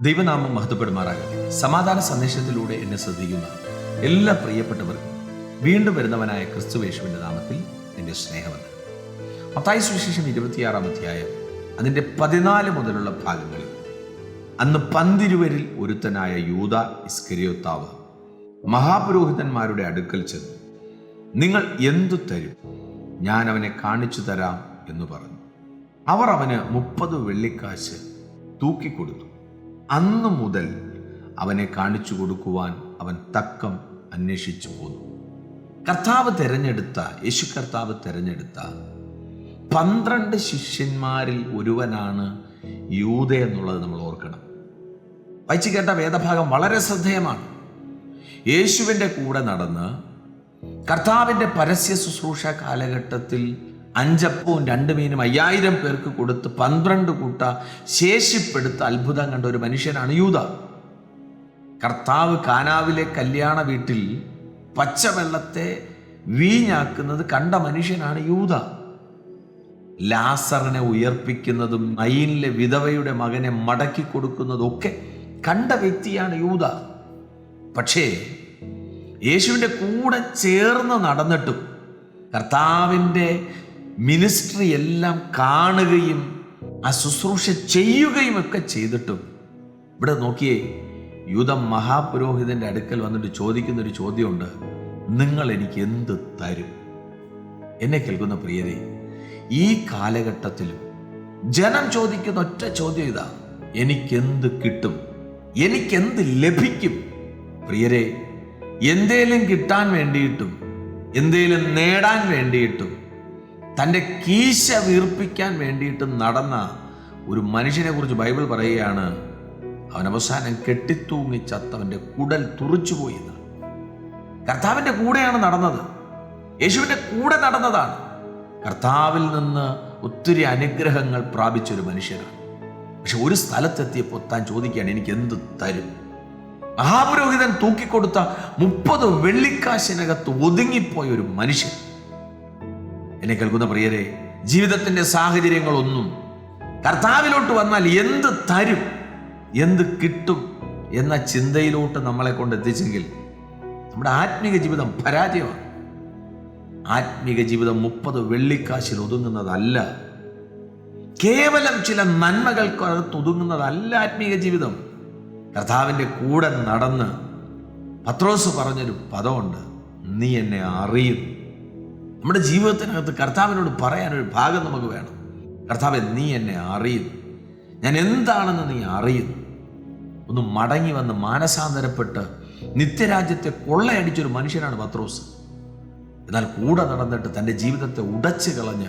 ദൈവനാമം മഹത്വപ്പെടുമാറാകട്ടെ. സമാധാന സന്ദേശത്തിലൂടെ എന്നെ ശ്രദ്ധിക്കുന്ന എല്ലാ പ്രിയപ്പെട്ടവർക്കും വീണ്ടും വരുന്നവനായ ക്രിസ്തു ക്രിസ്തുവേശുവിന്റെ നാമത്തിൽ എന്റെ സ്നേഹമുണ്ട് മത്തായ സുവിശേഷം ഇരുപത്തിയാറാം അധ്യായം അതിന്റെ പതിനാല് മുതലുള്ള ഭാഗങ്ങളിൽ അന്ന് പന്തിരുവരിൽ ഒരുത്തനായ യൂത ഇസ്കരിയോത്താവ് മഹാപുരോഹിതന്മാരുടെ അടുക്കൽ ചെന്നു. നിങ്ങൾ എന്തു തരും? ഞാൻ അവനെ കാണിച്ചു തരാം എന്ന് പറഞ്ഞു. അവർ അവന് മുപ്പത് വെള്ളിക്കാശ് തൂക്കിക്കൊടുത്തു. അന്നു മുതൽ അവനെ കാണിച്ചു കൊടുക്കുവാൻ അവൻ തക്കം അന്വേഷിച്ചു പോന്നു. കർത്താവ് തിരഞ്ഞെടുത്ത യേശു കർത്താവ് തിരഞ്ഞെടുത്ത പന്ത്രണ്ട് ശിഷ്യന്മാരിൽ ഒരുവനാണ് യൂത എന്നുള്ളത് നമ്മൾ ഓർക്കണം. വായിച്ചു കേട്ട വേദഭാഗം വളരെ ശ്രദ്ധേയമാണ്. യേശുവിന്റെ കൂടെ നടന്ന് കർത്താവിന്റെ പരസ്യ ശുശ്രൂഷ കാലഘട്ടത്തിൽ അഞ്ചപ്പവും രണ്ട് മീനും അയ്യായിരം പേർക്ക് കൊടുത്ത് പന്ത്രണ്ട് കൂട്ട ശേഷിപ്പെടുത്ത അത്ഭുതം കണ്ട ഒരു മനുഷ്യനാണ് യൂത. കർത്താവ് കാനാവിലെ കല്യാണ വീട്ടിൽ പച്ചവെള്ളത്തെ വീഞ്ഞാക്കുന്നത് കണ്ട മനുഷ്യനാണ് യൂത. ലാസറിനെ ഉയർപ്പിക്കുന്നതും നയിനിലെ വിധവയുടെ മകനെ മടക്കി കൊടുക്കുന്നതും ഒക്കെ കണ്ട വ്യക്തിയാണ് യൂത. പക്ഷേ യേശുവിന്റെ കൂടെ ചേർന്ന് നടന്നിട്ടും കർത്താവിന്റെ മിനിസ്ട്രി എല്ലാം കാണുകയും ആ ശുശ്രൂഷ ചെയ്യുകയും ഒക്കെ ചെയ്തിട്ടും. ഇവിടെ നോക്കിയേ യൂതം മഹാപുരോഹിതന്റെ അടുക്കൽ വന്നിട്ട് ചോദിക്കുന്ന ഒരു ചോദ്യമുണ്ട്. നിങ്ങൾ എനിക്ക് എന്ത് തരും? എന്നെ കേൾക്കുന്ന പ്രിയരെ ഈ കാലഘട്ടത്തിലും ജനം ചോദിക്കുന്ന ഒറ്റ ചോദ്യം ഇതാ. എനിക്കെന്ത് കിട്ടും? എനിക്കെന്ത് ലഭിക്കും? പ്രിയരെ എന്തേലും കിട്ടാൻ വേണ്ടിയിട്ടും എന്തേലും നേടാൻ വേണ്ടിയിട്ടും തന്റെ കീശ വീർപ്പിക്കാൻ വേണ്ടിയിട്ട് നടന്ന ഒരു മനുഷ്യനെ കുറിച്ച് ബൈബിൾ പറയുകയാണ് അവൻ അവസാനം കെട്ടിത്തൂങ്ങി ചത്തവന്റെ കുടൽ തുറിച്ചുപോയി എന്ന് കർത്താവിന്റെ കൂടെയാണ് നടന്നത്. യേശുവിന്റെ കൂടെ നടന്നതാണ്. കർത്താവിൽ നിന്ന് ഒത്തിരി അനുഗ്രഹങ്ങൾ പ്രാപിച്ച ഒരു മനുഷ്യനാണ്. പക്ഷെ ഒരു സ്ഥലത്തെത്തിയപ്പോൾ താൻ ചോദിക്കുകയാണ് എനിക്ക് എന്ത് തരും? മഹാപുരോഹിതൻ തൂക്കിക്കൊടുത്ത മുപ്പത് വെള്ളിക്കാശിനകത്ത് ഒതുങ്ങിപ്പോയ ഒരു മനുഷ്യൻ എന്നെ കേൾക്കുന്ന പ്രിയരെ ജീവിതത്തിന്റെ സാഹചര്യങ്ങളൊന്നും കർത്താവിലോട്ട് വന്നാൽ എന്ത് തരും എന്ത് കിട്ടും എന്ന ചിന്തയിലോട്ട് നമ്മളെ കൊണ്ട് എത്തിച്ചെങ്കിൽ നമ്മുടെ ആത്മീക ജീവിതം പരാജയമാണ്. ആത്മീക ജീവിതം മുപ്പത് വെള്ളിക്കാശിൽ ഒതുങ്ങുന്നതല്ല. കേവലം ചില നന്മകൾക്കകത്ത് ഒതുങ്ങുന്നതല്ല ആത്മീക ജീവിതം. കർത്താവിന്റെ കൂടെ നടന്ന് പത്രോസ് പറഞ്ഞൊരു പദമുണ്ട് നീ എന്നെ അറിയും നമ്മുടെ ജീവിതത്തിനകത്ത് കർത്താവിനോട് പറയാനൊരു ഭാഗം നമുക്ക് വേണം. കർത്താവെ നീ എന്നെ അറിയുന്നു. ഞാൻ എന്താണെന്ന് നീ അറിയുന്നു. ഒന്ന് മടങ്ങി വന്ന് മാനസാന്തരപ്പെട്ട് നിത്യരാജ്യത്തെ കൊള്ളയടിച്ചൊരു മനുഷ്യനാണ് പത്രോസ്. എന്നാൽ കൂടെ നടന്നിട്ട് തന്റെ ജീവിതത്തെ ഉടച്ചു കളഞ്ഞ്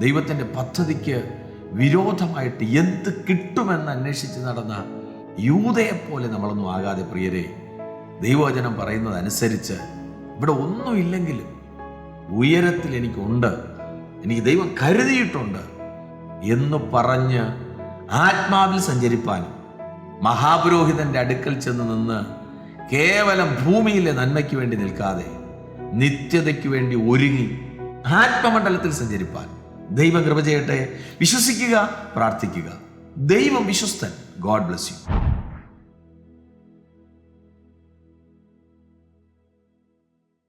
ദൈവത്തിന്റെ പദ്ധതിക്ക് വിരോധമായിട്ട് എന്ത് കിട്ടുമെന്ന് അന്വേഷിച്ച് നടന്ന യൂതയെപ്പോലെ നമ്മളൊന്നും ആകാതെ പ്രിയരെ ദൈവവചനം പറയുന്നത് അനുസരിച്ച് ഇവിടെ ഒന്നുമില്ലെങ്കിലും ഉയരത്തിൽ എനിക്കുണ്ട്. എനിക്ക് ദൈവം കരുതിയിട്ടുണ്ട് എന്ന് പറഞ്ഞ് ആത്മാവിൽ സഞ്ചരിപ്പാനും മഹാപുരോഹിതന്റെ അടുക്കൽ ചെന്ന് നിന്ന് കേവലം ഭൂമിയിലെ നന്മയ്ക്ക് വേണ്ടി നിൽക്കാതെ നിത്യതയ്ക്ക് വേണ്ടി ഒരുങ്ങി ആത്മമണ്ഡലത്തിൽ സഞ്ചരിപ്പാൻ. ദൈവം കൃപ ചെയ്യട്ടെ. വിശ്വസിക്കുക പ്രാർത്ഥിക്കുക. ദൈവം വിശ്വസ്തൻ. God bless you